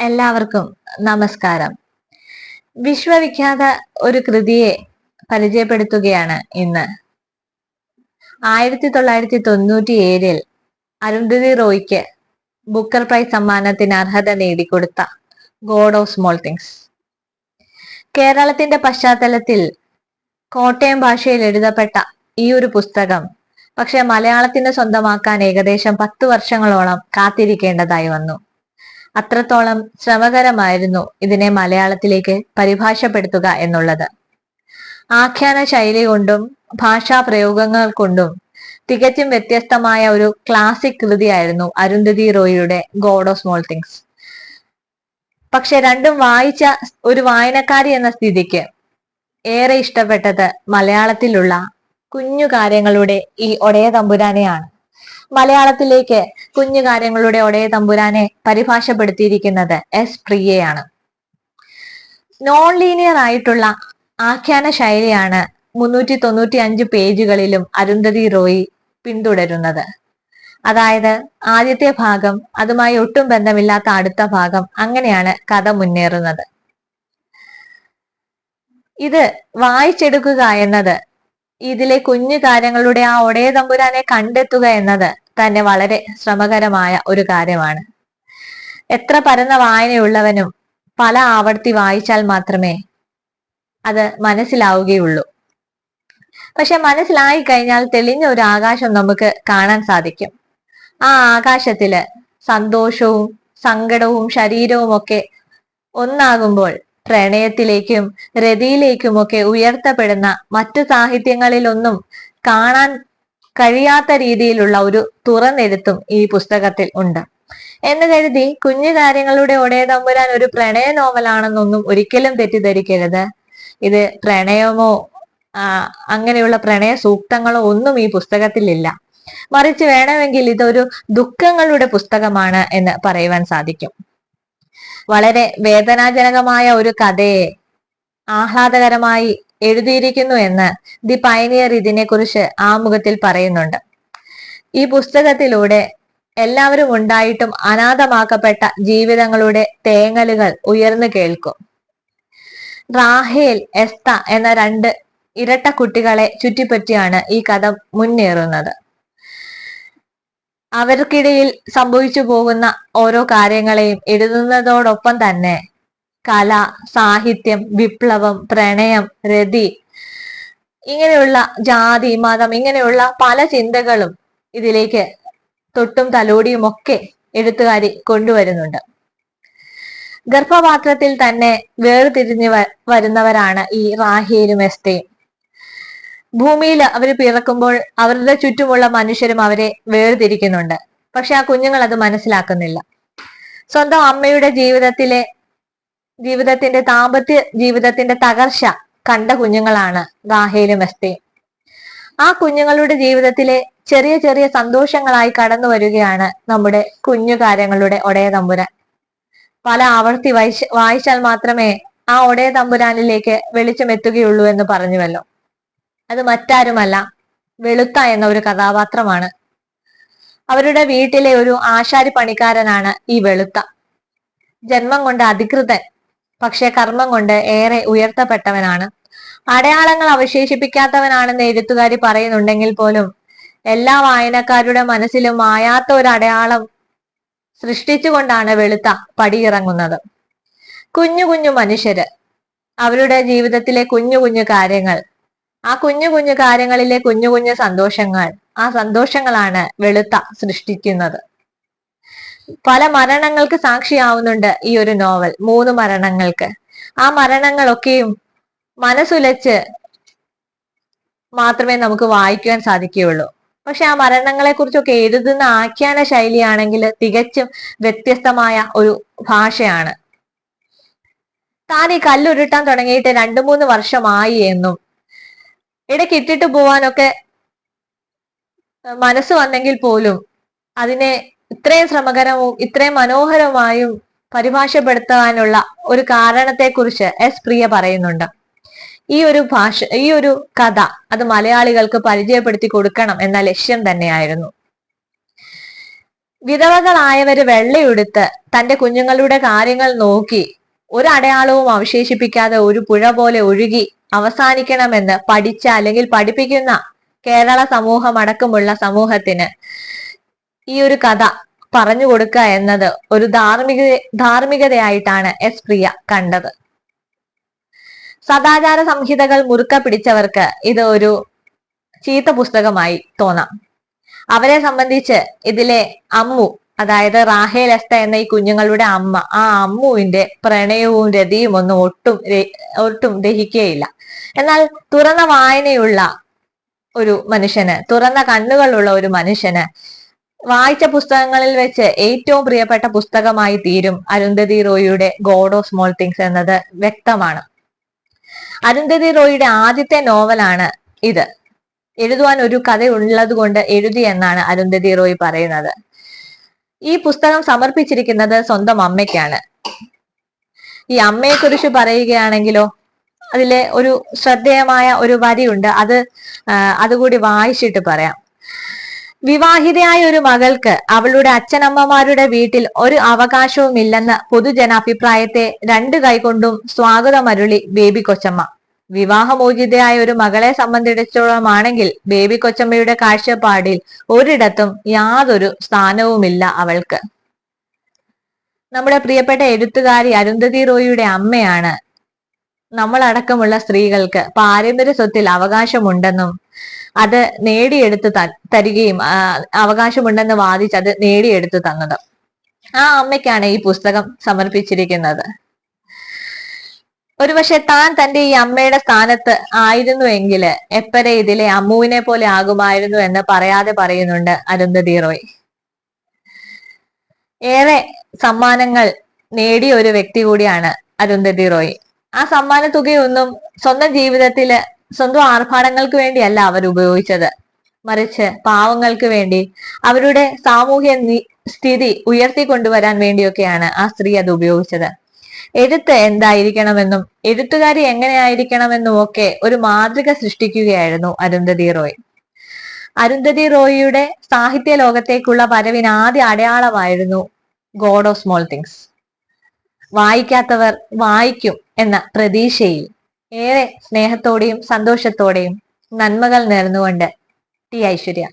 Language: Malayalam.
എല്ലാവർക്കും നമസ്കാരം. വിശ്വവിഖ്യാത ഒരു കൃതിയെ പരിചയപ്പെടുത്തുകയാണ് ഇന്ന്. ആയിരത്തി തൊള്ളായിരത്തി തൊണ്ണൂറ്റി ഏഴിൽ അരുന്ധതി റോയ്ക്ക് ബുക്കർ പ്രൈസ് സമ്മാനത്തിന് അർഹത നേടിക്കൊടുത്ത ഗോഡ് ഓഫ് സ്മോൾ തിങ്സ്. കേരളത്തിന്റെ പശ്ചാത്തലത്തിൽ കോട്ടയം ഭാഷയിൽ എഴുതപ്പെട്ട ഈ ഒരു പുസ്തകം പക്ഷെ മലയാളത്തിന് സ്വന്തമാക്കാൻ ഏകദേശം പത്ത് വർഷങ്ങളോളം കാത്തിരിക്കേണ്ടതായി വന്നു. അത്രത്തോളം ശ്രമകരമായിരുന്നു ഇതിനെ മലയാളത്തിലേക്ക് പരിഭാഷപ്പെടുത്തുക എന്നുള്ളത്. ആഖ്യാന ശൈലി കൊണ്ടും ഭാഷാ പ്രയോഗങ്ങൾ കൊണ്ടും തികച്ചും വ്യത്യസ്തമായ ഒരു ക്ലാസിക് കൃതിയായിരുന്നു അരുന്ധതി റോയിയുടെ ഗോഡ് ഓഫ് സ്മോൾ തിങ്സ് പക്ഷെ രണ്ടും വായിച്ച ഒരു വായനക്കാരി എന്ന സ്ഥിതിക്ക് ഏറെ ഇഷ്ടപ്പെട്ടത് മലയാളത്തിലുള്ള കുഞ്ഞു കാര്യങ്ങളുടെ ഈ ഒടയ തമ്പുരാനെയാണ്. മലയാളത്തിലേക്ക് കുഞ്ഞു കാര്യങ്ങളുടെ ഒടയ തമ്പുരാനെ പരിഭാഷപ്പെടുത്തിയിരിക്കുന്നത് എസ് പ്രിയയാണ്. നോൺ ലീനിയർ ആയിട്ടുള്ള ആഖ്യാന ശൈലിയാണ് മുന്നൂറ്റി തൊണ്ണൂറ്റി അഞ്ച് പേജുകളിലും അരുന്ധതി റോയി പിന്തുടരുന്നത്. അതായത് ആദ്യത്തെ ഭാഗം അതുമായി ഒട്ടും ബന്ധമില്ലാത്ത അടുത്ത ഭാഗം അങ്ങനെയാണ് കഥ മുന്നേറുന്നത്. ഇത് വായിച്ചെടുക്കുക എന്നത് ഇതിലെ കുഞ്ഞു കാര്യങ്ങളുടെ ആ ഒടേ തമ്പുരാനെ കണ്ടെത്തുക എന്നത് തന്നെ വളരെ ശ്രമകരമായ ഒരു കാര്യമാണ്. എത്ര പരന്ന വായനയുള്ളവനും പല ആവർത്തി വായിച്ചാൽ മാത്രമേ അത് മനസ്സിലാവുകയുള്ളൂ. പക്ഷെ മനസ്സിലായി കഴിഞ്ഞാൽ തെളിഞ്ഞ ഒരു ആകാശം നമുക്ക് കാണാൻ സാധിക്കും. ആ ആകാശത്തിൽ സന്തോഷവും സങ്കടവും ശരീരവും ഒക്കെ ഒന്നാകുമ്പോൾ പ്രണയത്തിലേക്കും രതിയിലേക്കുമൊക്കെ ഉയർത്തപ്പെടുന്ന മറ്റു സാഹിത്യങ്ങളിലൊന്നും കാണാൻ കഴിയാത്ത രീതിയിലുള്ള ഒരു തുറന്നെഴുത്തും ഈ പുസ്തകത്തിൽ ഉണ്ട്. എന്ന് കരുതി കുഞ്ഞു കാര്യങ്ങളുടെ ഒടേ തമ്പുരാൻ ഒരു പ്രണയ നോവലാണെന്നൊന്നും ഒരിക്കലും തെറ്റിദ്ധരിക്കരുത്. ഇത് പ്രണയമോ അങ്ങനെയുള്ള പ്രണയ സൂക്തങ്ങളോ ഒന്നും ഈ പുസ്തകത്തിലില്ല. മറിച്ച് വേണമെങ്കിൽ ഇതൊരു ദുഃഖങ്ങളുടെ പുസ്തകമാണ് എന്ന് പറയുവാൻ സാധിക്കും. വളരെ വേദനാജനകമായ ഒരു കഥയെ ആഹ്ലാദകരമായി എഴുതിയിരിക്കുന്നു എന്ന് ദി പൈനിയർ ഇതിനെക്കുറിച്ച് ആമുഖത്തിൽ പറയുന്നുണ്ട്. ഈ പുസ്തകത്തിലൂടെ എല്ലാവരും ഉണ്ടായിട്ടും അനാഥമാക്കപ്പെട്ട ജീവിതങ്ങളുടെ തേങ്ങലുകൾ ഉയർന്നു കേൾക്കും. റാഹേൽ എസ്ത എന്ന രണ്ട് ഇരട്ട കുട്ടികളെ ചുറ്റിപ്പറ്റിയാണ് ഈ കഥ മുന്നേറുന്നത്. അവർക്കിടയിൽ സംഭവിച്ചു പോകുന്ന ഓരോ കാര്യങ്ങളെയും എഴുതുന്നതോടൊപ്പം തന്നെ കല സാഹിത്യം വിപ്ലവം പ്രണയം രതി ഇങ്ങനെയുള്ള ജാതി മതം ഇങ്ങനെയുള്ള പല ചിന്തകളും ഇതിലേക്ക് തൊട്ടും തലോടിയും ഒക്കെ എഴുത്തുകാരി കൊണ്ടുവരുന്നുണ്ട്. ഗർഭപാത്രത്തിൽ തന്നെ വേർതിരിഞ്ഞ് വരുന്നവരാണ് ഈ റാഹിയിലും എസ്തയും. ഭൂമിയിൽ അവർ പിറക്കുമ്പോൾ അവരുടെ ചുറ്റുമുള്ള മനുഷ്യരും അവരെ വേർതിരിക്കുന്നുണ്ട്. പക്ഷെ ആ കുഞ്ഞുങ്ങൾ അത് മനസ്സിലാക്കുന്നില്ല. സ്വന്തം അമ്മയുടെ ജീവിതത്തിലെ ജീവിതത്തിന്റെ ദാമ്പത്യ ജീവിതത്തിന്റെ തകർച്ച കണ്ട കുഞ്ഞുങ്ങളാണ് ഗാഹയിലും എസ്തയും. ആ കുഞ്ഞുങ്ങളുടെ ജീവിതത്തിലെ ചെറിയ ചെറിയ സന്തോഷങ്ങളായി കടന്നു വരികയാണ് നമ്മുടെ കുഞ്ഞുകാര്യങ്ങളുടെ ഒടയ തമ്പുരാൻ. പല ആവർത്തി വായിച്ചാൽ മാത്രമേ ആ ഒടയ തമ്പുരാനിലേക്ക് വെളിച്ചം എത്തുകയുള്ളൂ എന്ന് പറഞ്ഞുവല്ലോ. അത് മറ്റാരുമല്ല. വെളുത്ത എന്ന ഒരു കഥാപാത്രമാണ്. അവരുടെ വീട്ടിലെ ഒരു ആശാരി പണിക്കാരനാണ് ഈ വെളുത്ത. ജന്മം കൊണ്ട് അധികൃതൻ പക്ഷെ കർമ്മം കൊണ്ട് ഏറെ ഉയർത്തപ്പെട്ടവനാണ്. അടയാളങ്ങൾ അവശേഷിപ്പിക്കാത്തവനാണെന്ന് എഴുത്തുകാരി പറയുന്നുണ്ടെങ്കിൽ പോലും എല്ലാ വായനക്കാരുടെ മനസ്സിലും മായാത്ത ഒരു അടയാളം സൃഷ്ടിച്ചുകൊണ്ടാണ് വെളുത്ത പടിയിറങ്ങുന്നത്. കുഞ്ഞു കുഞ്ഞു മനുഷ്യര് അവരുടെ ജീവിതത്തിലെ കുഞ്ഞു കുഞ്ഞു കാര്യങ്ങൾ ആ കുഞ്ഞു കുഞ്ഞു കാര്യങ്ങളിലെ കുഞ്ഞു കുഞ്ഞു സന്തോഷങ്ങൾ ആ സന്തോഷങ്ങളാണ് വെളുത്ത സൃഷ്ടിക്കുന്നത്. പല മരണങ്ങൾക്ക് സാക്ഷിയാവുന്നുണ്ട് ഈ ഒരു നോവൽ മൂന്ന് മരണങ്ങൾക്ക്. ആ മരണങ്ങളൊക്കെയും മനസ്സുലച്ച് മാത്രമേ നമുക്ക് വായിക്കുവാൻ സാധിക്കുകയുള്ളൂ. പക്ഷെ ആ മരണങ്ങളെ കുറിച്ചൊക്കെ എഴുതുന്ന ആഖ്യാന ശൈലിയാണെങ്കിൽ തികച്ചും വ്യത്യസ്തമായ ഒരു ഭാഷയാണ്. താൻ ഈ കല്ലുരുട്ടാൻ തുടങ്ങിയിട്ട് രണ്ടു മൂന്ന് വർഷമായി എന്നും ഇടയ്ക്ക് ഇട്ടിട്ട് പോവാനൊക്കെ മനസ്സ് വന്നെങ്കിൽ പോലും അതിനെ ഇത്രയും ശ്രമകരവും ഇത്രയും മനോഹരമായും പരിഭാഷപ്പെടുത്താനുള്ള ഒരു കാരണത്തെക്കുറിച്ച് എസ് പ്രിയ പറയുന്നുണ്ട്. ഈ ഒരു ഭാഷ ഈ ഒരു കഥ അത് മലയാളികൾക്ക് പരിചയപ്പെടുത്തി കൊടുക്കണം എന്ന ലക്ഷ്യം തന്നെയായിരുന്നു. വിധവകളായവര് വെള്ളയുടുത്ത് തന്റെ കുഞ്ഞുങ്ങളുടെ കാര്യങ്ങൾ നോക്കി ഒരു അടയാളവും അവശേഷിപ്പിക്കാതെ ഒരു പുഴ പോലെ ഒഴുകി അവസാനിക്കണമെന്ന് പഠിച്ച അല്ലെങ്കിൽ പഠിപ്പിക്കുന്ന കേരള സമൂഹം അടക്കമുള്ള സമൂഹത്തിന് ഈ ഒരു കഥ പറഞ്ഞു കൊടുക്കുക എന്നത് ഒരു ധാർമ്മിക ധാർമ്മികതയായിട്ടാണ് എസ് പ്രിയ കണ്ടത്. സദാചാര സംഹിതകൾ മുറുക്ക പിടിച്ചവർക്ക് ഇത് ഒരു ചീത്ത പുസ്തകമായി തോന്നാം. അവരെ സംബന്ധിച്ച് ഇതിലെ അമ്മു അതായത് റാഹേൽ എസ്ത എന്ന ഈ കുഞ്ഞുങ്ങളുടെ അമ്മ ആ അമ്മുവിന്റെ പ്രണയവും രതിയും ഒന്നും ഒട്ടും ഒട്ടും ദഹിക്കുകയില്ല. എന്നാൽ തുറന്ന വായനയുള്ള ഒരു മനുഷ്യന് തുറന്ന കണ്ണുകളുള്ള ഒരു മനുഷ്യന് വായിച്ച പുസ്തകങ്ങളിൽ വെച്ച് ഏറ്റവും പ്രിയപ്പെട്ട പുസ്തകമായി തീരും അരുന്ധതി റോയിയുടെ ഗോഡ് ഓഫ് സ്മോൾ തിങ്സ് എന്നത് വ്യക്തമാണ്. അരുന്ധതി റോയിയുടെ ആദ്യത്തെ നോവലാണ് ഇത്. എഴുതുവാൻ ഒരു കഥ ഉള്ളത് കൊണ്ട് എഴുതി എന്നാണ് അരുന്ധതി റോയ് പറയുന്നത്. ഈ പുസ്തകം സമർപ്പിച്ചിരിക്കുന്നത് സ്വന്തം അമ്മയ്ക്കാണ്. ഈ അമ്മയെ കുറിച്ച് പറയുകയാണെങ്കിലോ അതിലെ ഒരു ശ്രദ്ധേയമായ ഒരു വരിയുണ്ട്. അത് അതുകൂടി വായിച്ചിട്ട് പറയാം. വിവാഹിതയായ ഒരു മകൾക്ക് അവളുടെ അച്ഛനമ്മമാരുടെ വീട്ടിൽ ഒരു അവകാശവുമില്ലെന്ന പൊതുജനാഭിപ്രായത്തെ രണ്ടു കൈകൊണ്ടും സ്വാഗതമരുളി ബേബി കൊച്ചമ്മ. വിവാഹമോചിതയായ ഒരു മകളെ സംബന്ധിച്ചിടത്തോളമാണെങ്കിൽ ബേബി കൊച്ചമ്മയുടെ കാഴ്ചപ്പാടിൽ ഒരിടത്തും യാതൊരു സ്ഥാനവുമില്ല അവൾക്ക്. നമ്മുടെ പ്രിയപ്പെട്ട എഴുത്തുകാരി അരുന്ധതി റോയിയുടെ അമ്മയാണ് നമ്മളടക്കമുള്ള സ്ത്രീകൾക്ക് പാരമ്പര്യ സ്വത്തിൽ അവകാശമുണ്ടെന്നും അത് നേടിയെടുത്ത് തരികയും അവകാശമുണ്ടെന്ന് വാദിച്ച് അത് നേടിയെടുത്ത് തന്നതും. ആ അമ്മയ്ക്കാണ് ഈ പുസ്തകം സമർപ്പിച്ചിരിക്കുന്നത്. ഒരുപക്ഷെ താൻ തന്റെ ഈ അമ്മയുടെ സ്ഥാനത്ത് ആയിരുന്നു ആയിരുന്നുവെങ്കിൽ എപ്പരെ ഇതിലെ അമ്മുവിനെ പോലെ ആകുമായിരുന്നു എന്ന് പറയാതെ പറയുന്നുണ്ട് അരുന്ധതി റോയ് ഏറെ സമ്മാനങ്ങൾ നേടിയ ഒരു വ്യക്തി കൂടിയാണ് അരുന്ധതി റോയ് ആ സമ്മാന തുകയൊന്നും സ്വന്തം ജീവിതത്തിൽ സ്വന്തം ആർഭാടങ്ങൾക്ക് വേണ്ടിയല്ല അവർ ഉപയോഗിച്ചത്. മറിച്ച് പാവങ്ങൾക്ക് വേണ്ടി അവരുടെ സാമൂഹ്യ സ്ഥിതി ഉയർത്തിക്കൊണ്ടുവരാൻ വേണ്ടിയൊക്കെയാണ് ആ സ്ത്രീ അത് ഉപയോഗിച്ചത്. എഴുത്ത് എന്തായിരിക്കണമെന്നും എഴുത്തുകാരി എങ്ങനെയായിരിക്കണമെന്നും ഒക്കെ ഒരു മാതൃക സൃഷ്ടിക്കുകയായിരുന്നു അരുന്ധതി റോയ്. അരുന്ധതി റോയിയുടെ സാഹിത്യ ലോകത്തേക്കുള്ള വരവിന് ആദ്യ അടയാളമായിരുന്നു ഗോഡ് ഓഫ് സ്മോൾ തിങ്സ് വായിക്കാത്തവർ വായിക്കും എന്ന പ്രതീക്ഷയിൽ ഏറെ സ്നേഹത്തോടെയും സന്തോഷത്തോടെയും നന്മകൾ നേർന്നുകൊണ്ട് ടി ഐശ്വര്യ.